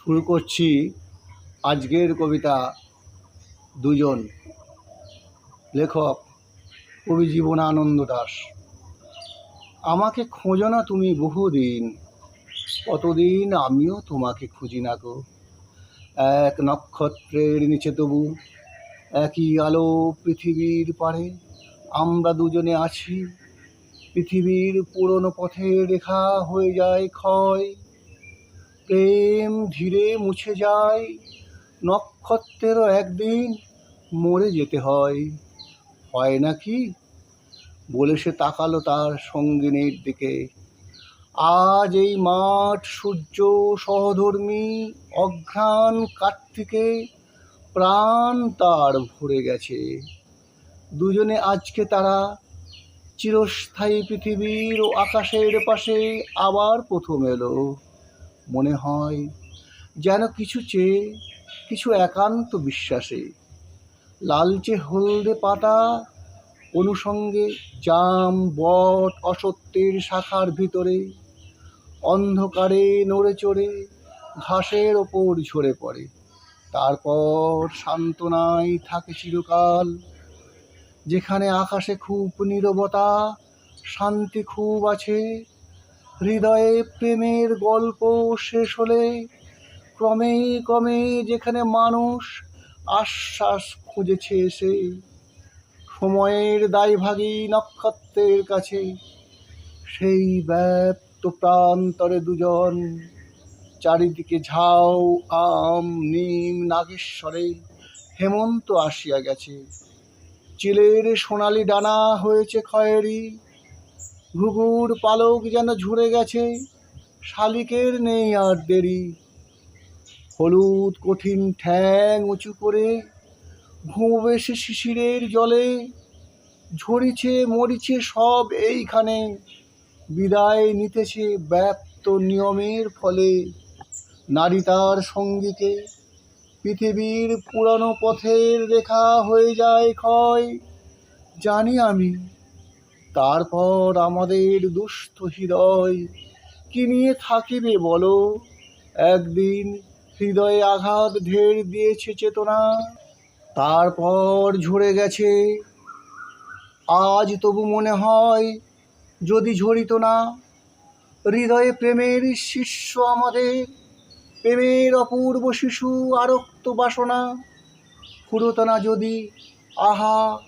শুরু করছি আজকের কবিতা দুজন লেখক কবি জীবনানন্দ দাস। আমাকে খোঁজো না তুমি বহুদিন, কতদিন আমিও তোমাকে খুঁজি না গো। এক নক্ষত্রের নিচে তবু একই আলো পৃথিবীর পারে আমরা দুজনে আছি। পৃথিবীর পুরনো পথে রেখা হয়ে যায় ক্ষয়। প্রেম ধীরে মুছে যায়, নক্ষত্রেরও একদিন মরে যেতে হয়। হয় নাকি? বলে সে তাকালো তার সঙ্গিনীর দিকে। আজ এই মাঠ সূর্য সহধর্মী অঘ্রাণ কার্তিকে প্রাণ তার ভরে গেছে। দুজনে আজকে তারা চিরস্থায়ী পৃথিবীর ও আকাশের পাশে আবার প্রথম এলো। মনে হয় যেন কিছু চেয়ে, কিছু একান্ত বিশ্বাসে। লালচে হলদে পাতা অনুষঙ্গে জাম, বট, অসত্যের শাখার ভিতরে, অন্ধকারে নড়ে চড়ে ঘাসের ওপর ঝরে পড়ে। তারপর সান্ত্বনায় থাকে চিরকাল, যেখানে আকাশে খুব নীরবতা, শান্তি খুব আছে হৃদয়ে প্রেমের গল্প শেষ হলে ক্রমে ক্রমে যেখানে মানুষ আশ্বাস খুঁজেছে এসে, সময়ের দায়ভাগী নক্ষত্রের কাছে, সেই ব্যপ্ত প্রান্তরে দুজন চারিদিকে ঝাউ, আম, নিম, নাগেশ্বরে হেমন্ত আসিয়া গেছে। চিলের সোনালি ডানা হয়েছে খয়েরি ঘুঘুর পালক যেন ঝুরে গেছে, শালিকের নেই আর দেরি। হলুদ কঠিন ঠ্যাং উঁচু করে ঘুমবে শিশিরের জলে, ঝরিছে মরিছে সব এইখানে। বিদায় নিতেছে ব্যপ্ত নিয়মের ফলে, নারী তার সঙ্গীকে পৃথিবীর পুরানো পথের রেখা হয়ে যায় ক্ষয়। জানি আমি তারপর আমাদের দুস্থ হৃদয়, কি নিয়ে থাকিবে বলো? একদিন হৃদয়ে আঘাত ঢের দিয়েছে চেতনা, তারপর ঝরে গেছে। আজ তবু মনে হয় যদি ঝরিত না, হৃদয়ে প্রেমের শিষ্য আমাদের, প্রেমের অপূর্ব শিশু আরক্ত বাসনা ফুরত না যদি আহা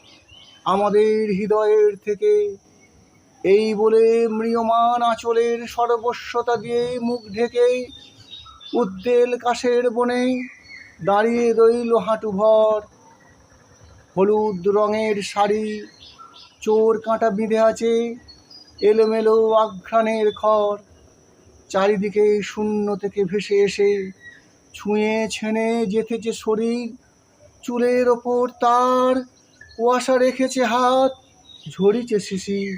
আমাদের হৃদয়ের থেকে। এই বলে ম্রিয়মান আঁচলের সর্বস্বতা দিয়ে মুখ ঢেকে উদ্দেল কাশের বনে দাঁড়িয়ে রইল হাঁটু ভর। হলুদ রঙের শাড়ি, চোর কাঁটা বিঁধে আছে এলোমেলো আঘ্রাণের খড়। চারিদিকে শূন্য থেকে ভেসে এসে ছুঁয়ে ছেনে যেতেছে শরীর, চুলের ওপর তার কুয়াশা রেখেছে হাত, ঝরিছে শিশি।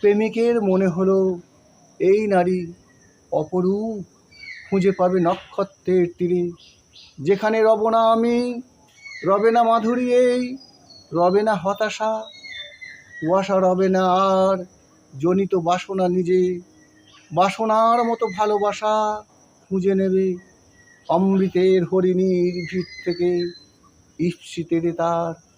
প্রেমিকের মনে হলো, এই নারী অপরূপ, খুঁজে পাবে নক্ষত্রের তীরে। যেখানে রব না আমি, রবে না মাধুরী এই, রবে না হতাশা। কুয়াশা রবে না আর, জনিত বাসনা নিজে। বাসনার মতো ভালোবাসা খুঁজে নেবে অমৃতের হরিণীর ভিত থেকে ঈপ্সিতের তার।